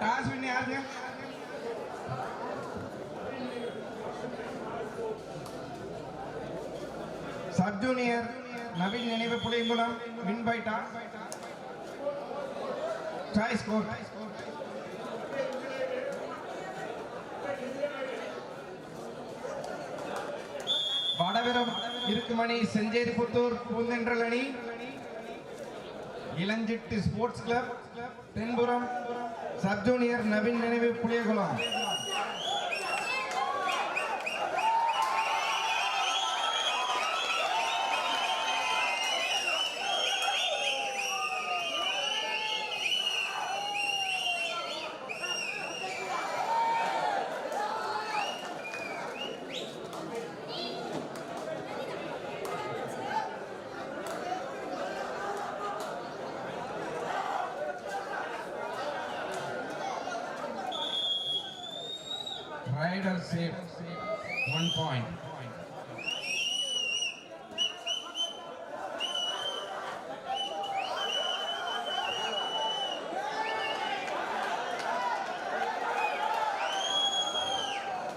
Toss win யாருங்க sub junior Naveen நினைவு Puliyankulam win by toss try score Vadaviram இருக்குமணி Chencheri Puthur பூந்தென்றல் அணி இளஞ்சிட்டு ஸ்போர்ட்ஸ் கிளப் தென்புறம். சப் ஜூனியர் நவீன் நினைவு Puliyakulam rider save One point.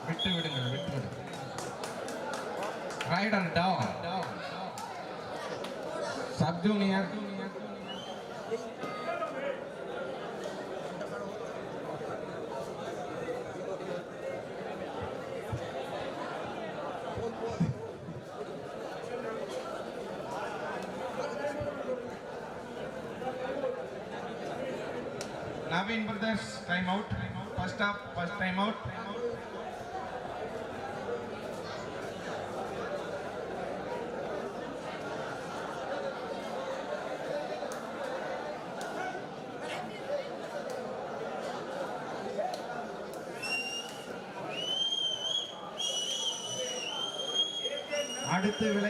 விட்டு விடுங்கள் விட்டு விடுங்கள் raider down Naveen brothers, time out. First up, first time out.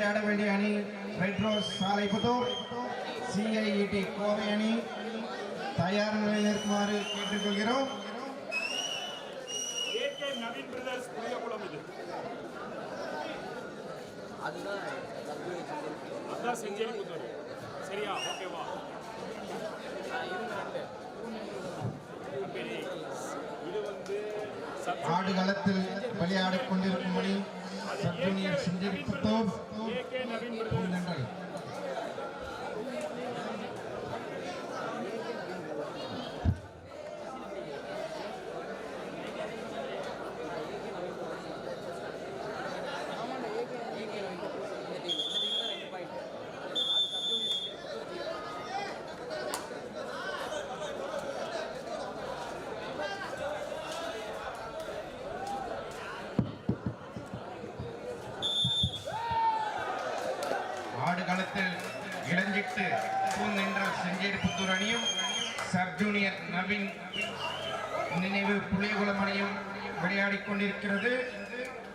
விளையாட வேண்டிய அணி red rose Salaiputhur CIET Kovai அணி. தயார் நிலையில் இருக்குமாறு கேட்டுக்கொள்கிறோம். அதான் செஞ்சேரி புத்தூர். சரியா? ஓகேவா ஆடுகளத்தில் விளையாடிக் கொண்டிருக்கும் அணி. Sub junior Chencheri Puthur AK Naveen Merci.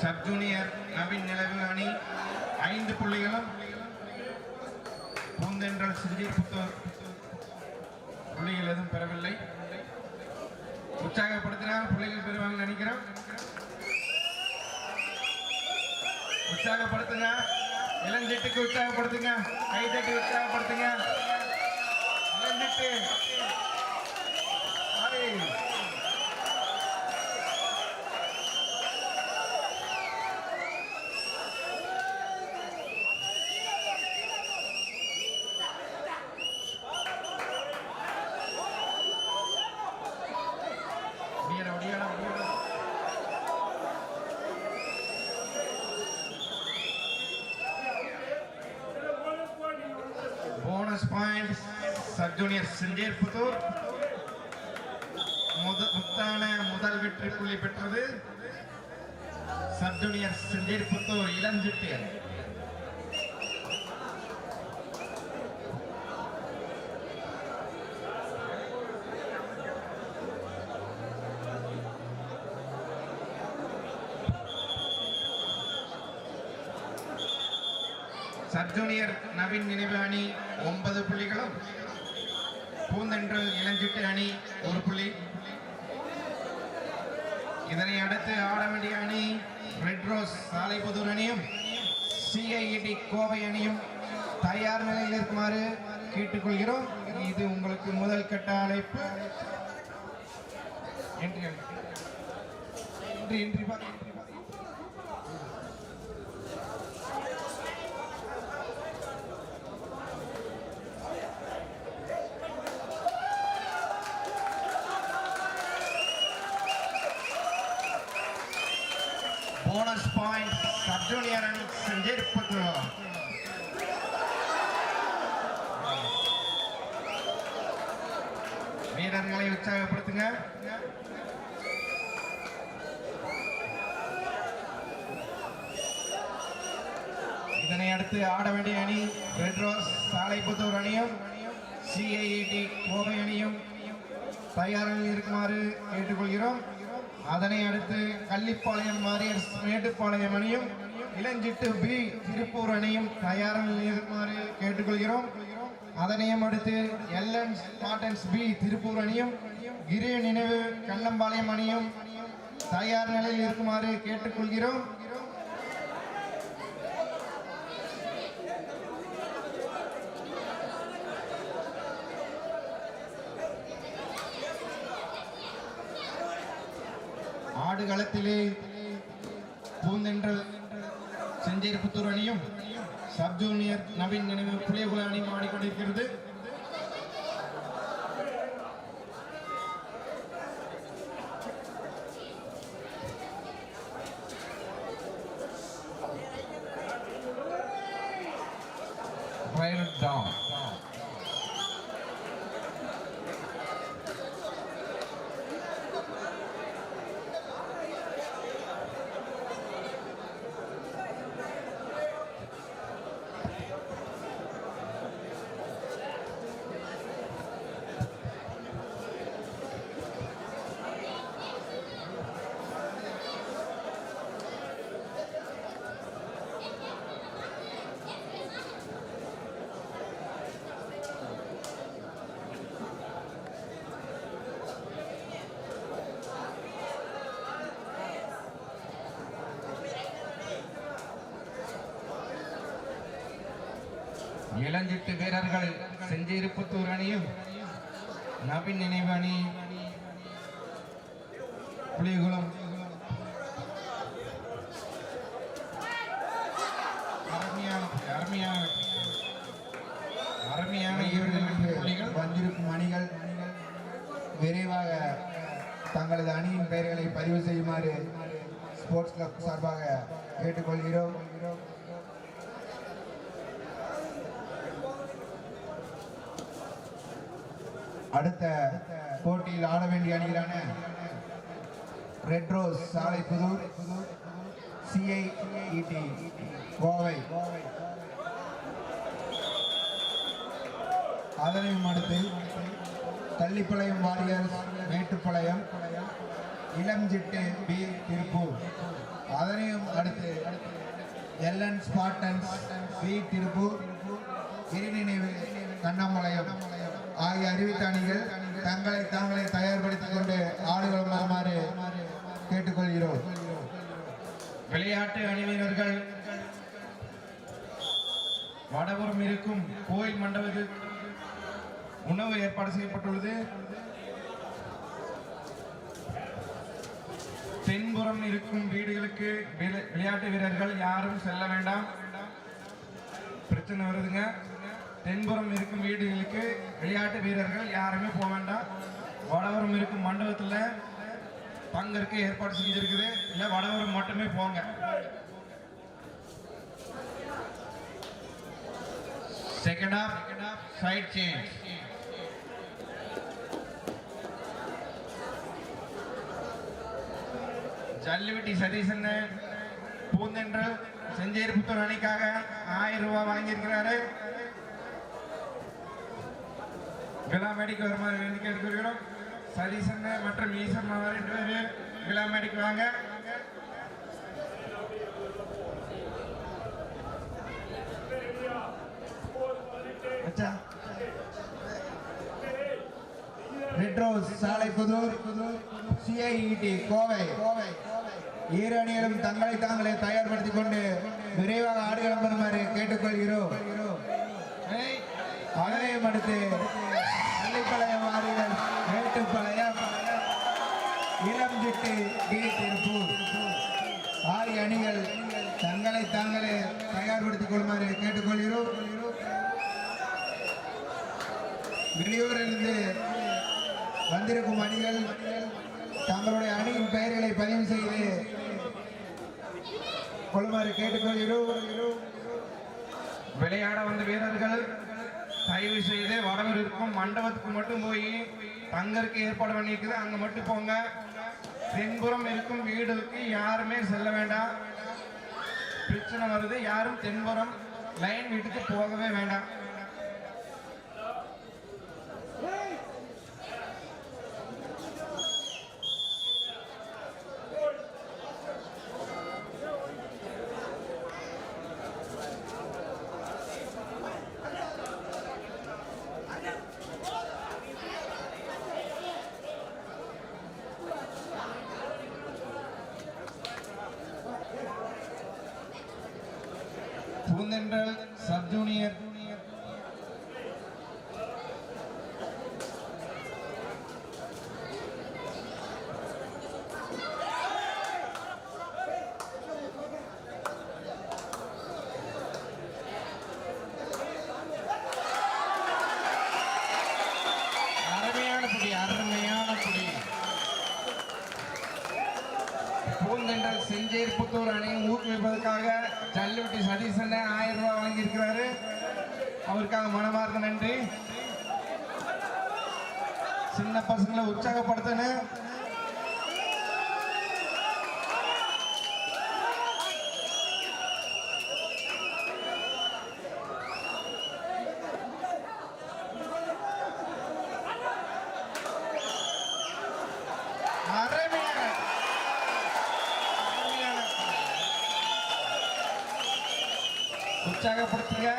Sub junior Naveen நிலவு அணி ஐந்து புள்ளிகளும் பூந்தென்றல் சிந்தி புத்தூர் புள்ளிகள் எதுவும் பெறவில்லை. உற்சாகப்படுத்தினால் புள்ளிகள் பெறுவாங்க நினைக்கிறோம். உற்சாகப்படுத்துங்க. இளஞ்சிட்டுக்கு உற்சாகப்படுத்துங்க. கைதட்டி உற்சாகப்படுத்துங்க. இளஞ்சிட்டு போனஸ் செஞ்சேர் முத்தான முதல் வெற்றி புள்ளி பெற்றது சப் ஜூனியர் செஞ்சேரி புத்தூர் இளஞ்சிட்டு நவீன் நினைவு அணி ஒன்பது புள்ளிகளும் பூந்தென்றல் இளஞ்சிட்டு அணி ஒரு புள்ளி. இதனை அடுத்து ஆட வேண்டிய அணி ரெட் ரோஸ் சாலைப்புதூர் அணியும் சிஐஇடி கோவை அணியும். தயார் நிலையில் இருக்குமாறு கேட்டுக்கொள்கிறோம். இது உங்களுக்கு முதல் கட்ட அழைப்பு. என்று என்று என்று சப் ஜூனியர் அணி செஞ்சிருப்பது வீரர்களை உற்சாகப்படுத்துங்க இதனை அடுத்து ஆட வேண்டிய அணி ரெட் ரோஸ் சாலைப்புத்தூர் அணியும் சிஐஇடி கோவை அணியும் தயாரில் இருக்குமாறு கேட்டுக்கொள்கிறோம். அதனை அடுத்து கள்ளிப்பாளையம் மாரியர் மேட்டுப்பாளையம் அணியும் இளஞ்சிட்டு பி திருப்பூர் அணியும் தயாரில் இருக்குமாறு கேட்டுக்கொள்கிறோம். அதனையும் அடுத்து எல்என் ஸ்பாட்டன்ஸ் பி திருப்பூர் அணியும் கிரி நினைவு கண்ணம்பாளையம் அணியும் தயார் நிலையில் இருக்குமாறு கேட்டுக்கொள்கிறோம். ஆடுகளத்திலே பூந்தென்றல் செஞ்சேரிப்புத்தூர் அணியும் சப் ஜூனியர் நவீன் நினைவு புளியகுல அணியும் ஆடிக்கொண்டிருக்கிறது. இளஞ்சிட்டு வீரர்கள் செஞ்சிருப்புத்தூர் அணியும் நவீன் நினைவு அணி. புலிகுளம் அருமையான அருமையான அருமையான இரண்டு புள்ளிகள் வந்திருக்கும் அணிகள் விரைவாக தங்களது அணியின் பெயர்களை பதிவு செய்யுமாறு ஸ்போர்ட்ஸ் கிளப் சார்பாக கேட்டுக்கொள்கிறோம் அடுத்த போட்டியில் ஆட வேண்டிய அணிகளான red Rose Salai Pudur CIET Kovai. அதனையும் அடுத்து தள்ளிப்பாளையம் வாரியர்ஸ் மேட்டுப்பாளையம் இளஞ்சிட்டு பி திருப்பூர். அதனையும் அடுத்து எல்என் ஸ்பாட்டன்ஸ் பி திருப்பூர் இருநினைவு கண்ணம்பாளையம் ஆகிய அறிவித்த அணிகள் தங்களை தாங்களே தயார்படுத்திக் கொண்டு ஆடுகளம் வருமாறு கேட்டுக்கொள்கிறோம். விளையாட்டு அணிவினர்கள் வடபுறம் இருக்கும் கோயில் மண்டபத்தில் உணவு ஏற்பாடு செய்யப்பட்டுள்ளது. தென்புறம் இருக்கும் வீடுகளுக்கு விளை- விளையாட்டு வீரர்கள் யாரும் செல்ல வேண்டாம். பிரச்சனை வருதுங்க. தென்புறம் இருக்கும் வீடுகளுக்கு விளையாட்டு வீரர்கள் யாருமே போக வேண்டாம். வடவரம் இருக்கும் மண்டபத்தில் தங்கருக்கு ஏற்பாடு செஞ்சிருக்குது. இல்லை வடவரம் மட்டுமே போங்க. Second half side change Jallivetti Satheesan Chencheri Puthur அணிக்காக ஆயிரம் ரூபாய் வாங்கியிருக்கிறாரு. விழாமேடிக்கு வருமாறு வேண்டி கேட்டுக்கொள்கிறோம். சதீசன் மற்றும் ஈஸ்வரன் அவர் ரெண்டு பேர் விழாமேடிக்கு வாங்க. அச்சா. Red Rose Salai Pudur CIET Kovai. இரு அணிகளும் தங்களை தாங்களே தயார்படுத்திக் கொண்டு விரைவாக ஆடுகளம் பண்ணுமாறு கேட்டுக்கொள்கிறோம். அதனையும் அடுத்து பள்ளிப்பாளையம் ஆறுகள் மேட்டுப்பாளையம் இளம் டி திருப்பூர் அணிகள் தங்களை தாங்களே தயார்படுத்திக் கொள்ளுமாறு கேட்டுக்கொள்கிறோம். வெளியூரிலிருந்து வந்திருக்கும் அணிகள் தங்களுடைய அணியின் பெயர்களை பதிவு செய்து கொள்ளுமாறு கேட்டுக்கொள்கிறோம். விளையாட வந்த வீரர்கள் தயவு செய்து வரவர் இருக்கும் மண்டபத்துக்கு மட்டும் போய் தங்கருக்கு ஏற்பாடு பண்ணியிருக்குது. அங்கே மட்டும் போங்க. தென்புறம் இருக்கும் வீடுக்கு யாருமே செல்ல வேண்டாம். பிரச்சனை வருது. யாரும் தென்புறம் லைன் வீட்டுக்கு போகவே வேண்டாம். பூந்தென்றல் சப் ஜூனியர் அருமையான புடி அருமையான புடி பூந்தென்றல் செஞ்சேர் புத்தூர் அணியை ஊக்குவிப்பதற்காக ஜல்லிவட்டி சதீசன் ஆயிரம் ரூபாய் வழங்கியிருக்கிறாரு அவருக்காக மனமார்ந்த நன்றி. சின்ன பசங்களை உற்சாகப்படுத்தணும் அருமையான அருமையான உற்சாகப்படுத்துங்க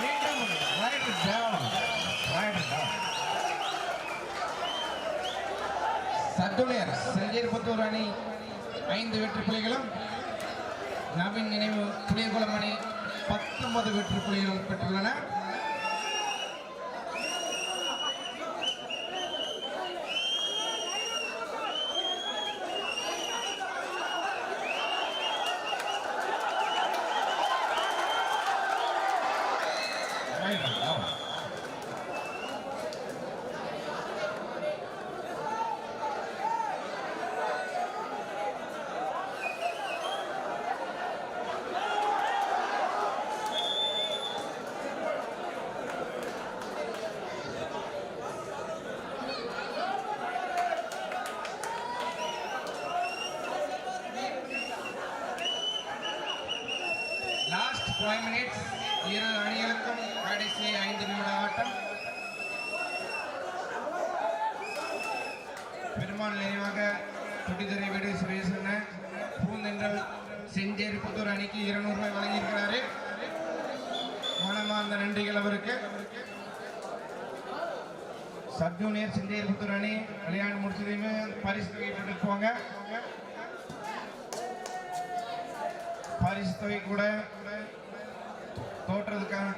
மீண்டும் right down. Right down. சத்துணையர் செஞ்சேரிபுத்தூர் அணி ஐந்து வெற்றி புள்ளிகளும் நவீன் நினைவு புளியகுளம் அணி பத்தொன்பது வெற்றி புள்ளிகள் பெற்றுள்ளன Right down. Last five minutes இரு அணிகளுக்கும் கடைசி ஐந்து நிமிட ஆட்டம் பெருமாள் நினைவாக துடிதுறை வீடு சுரேசன பூந்தென்றல் செஞ்சேரி புத்தூர் அணிக்கு இருநூறு ரூபாய் வழங்கியிருக்கிறாரு. மனமார்ந்த நன்றிகள் அவருக்கு. சப் ஜூனியர் செஞ்சேரி புத்தூர் அணி விளையாண்டு முடிச்சதையுமே பரிசு தொகை போட்டு பரிசு தொகை கூட தோற்றதுக்கான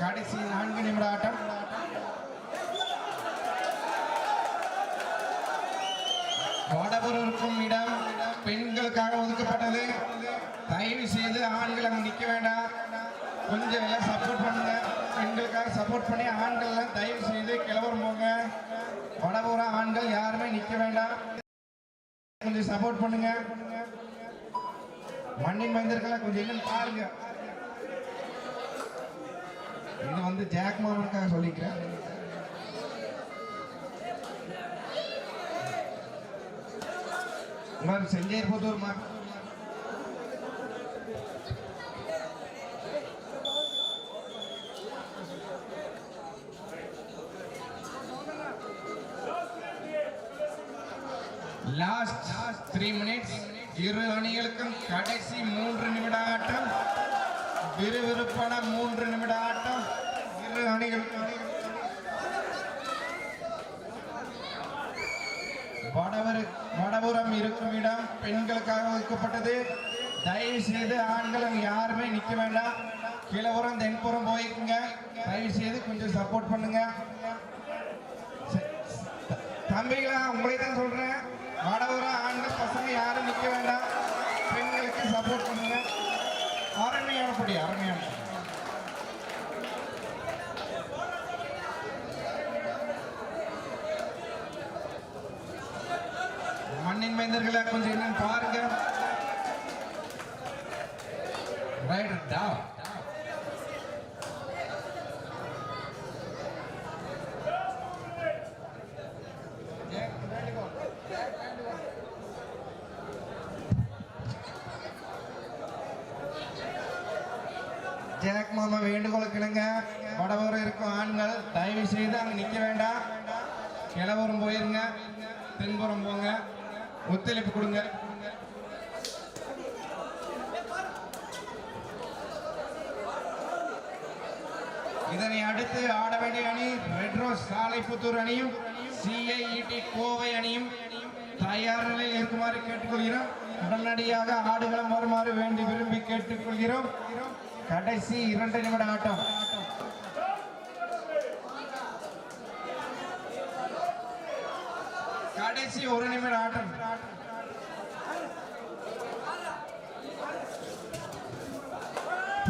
கடைசி நான்கு நிமிட ஆட்டம். வடபுறம் இடம் பெண்களுக்காக ஒதுக்கப்பட்டது. தயவு செய்து ஆண்கள் அங்கே நிற்க வேண்டாம். கொஞ்சம் எல்லாம் சப்போர்ட் பண்ணுங்க. பெண்களுக்காக சப்போர்ட் பண்ணி ஆண்கள்லாம் தயவு செய்து கிளம்புறம் போங்க. வடபுற ஆண்கள் யாருமே நிற்க வேண்டாம். கொஞ்சம் சப்போர்ட் பண்ணுங்க. மண்ணின் மைந்தர்களை கொஞ்சம் என்னன்னு பாருங்க. இது வந்து ஜாக் மாமனுக்காக சொல்லிக்கிறேன் మరి லாஸ்ட் த்ரீ மினிட்ஸ் இரு அணிகளுக்கும் கடைசி மூன்று நிமிட ஆட்டம் விறுவிறுப்பான மூன்று நிமிட அணிகள் வடவர் வடபுறம் இருக்கும் இடம் பெண்களுக்காக ஒதுக்கப்பட்டது தயவு செய்து ஆண்களும் யாருமே நிற்க வேண்டாம். கீழபுறம் தென்புறம் போய்க்குங்க. தயவு செய்து கொஞ்சம் சப்போர்ட் பண்ணுங்க. தம்பிகளா உங்களை தான் சொல்றேன். வடபுறம் ஆண்கள் பசங்க யாரும் நிற்க வேண்டாம். பெண்களுக்கு சப்போர்ட் பண்ணுங்க. அருமையான படி அருமையான படி. மைந்தர்களை கொஞ்சம் என்னன்னு பாருங்க ரைட் டா ஜாக் மாமா வேண்டுகோள் கிளங்க வடவரம் இருக்கும் ஆண்கள் தயவு செய்து அங்க நிக்க வேண்டாம் கிழவரம் போயிருங்க தென்புறம் போங்க ஒத்துழைப்பு கொடுங்க. இதனை அடுத்து ஆட வேண்டிய அணி ரெட் ரோஸ் சாலைப்புத்தூர் அணியும் சிஐஇடி கோவை அணியும். தயார் நிலையில் இருக்குமாறு கேட்டுக்கொள்கிறோம். உடனடியாக ஆடுகளம் வருமாறு வேண்டி விரும்பி கேட்டுக்கொள்கிறோம். கடைசி இரண்டு நிமிட ஆட்டம். கடைசி ஒரு நிமிட ஆட்டம்.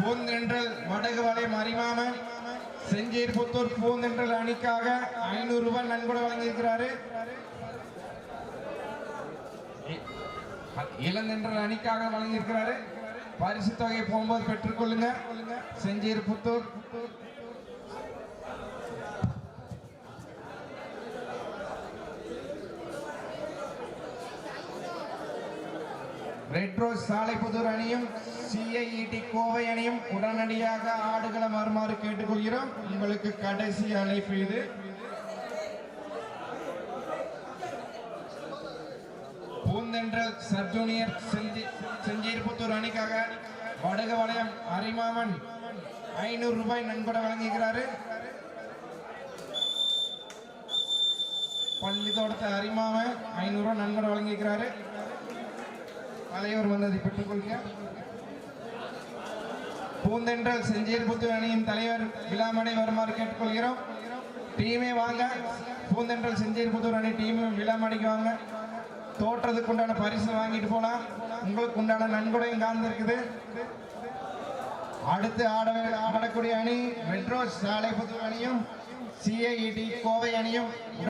பூந்தென்றல் வடகு வலை மறிமாமன். செஞ்சீர் புத்தூர் பூந்தென்றல் அணிக்காக ஐநூறு ரூபாய் நன்கொடை வழங்கியிருக்கிறாரு. இ- இளந்தென்றல் அணிக்காக வழங்கியிருக்கிறாரு. பரிசு தொகையை போகும்போது பெற்றுக்கொள்ளுங்க. செஞ்சீர் புத்தூர் ரெட் ரோஸ் சாலைப்புதூர் அணியும் சிஐஇடி கோவை அணியும் உடனடியாக ஆடுகளம் வருமாறு கேட்டுக்கொள்கிறோம். உங்களுக்கு கடைசி அழைப்பு இது. பூந்தென்றல் சப் ஜூனியர் செஞ்சி அணிக்காக வடக வளையம் அரிமாமன் ஐநூறு ரூபாய் நன்கொடை வழங்குகிறாரு. பள்ளித்தோட்டத்தை அரிமாமன் ஐநூறு ரூபாய் நன்கொடை வழங்கிக்கிறாரு தலைவர் வந்ததை பெற்றுக்கொள்கிறார். பூந்தென்றல் செஞ்சேர்புத்து அணியின் தலைவர் விழாமடை வருமாறு கேட்டுக்கொள்கிறோம். டீமே வாங்க. பூந்தென்றல் செஞ்சேர்புத்தூர் அணி டீம் விழாமடைக்கு வாங்க. தோற்றதுக்கு உண்டான பரிசு வாங்கிட்டு போலாம். உங்களுக்கு உண்டான நன்கொடையும் காந்திருக்குது அடுத்து ஆட ஆடக்கூடிய அணி மெட்ரோஸ் சாலைப்புத்தூர் அணியும் சிஐஇடி கோவை அணியும்.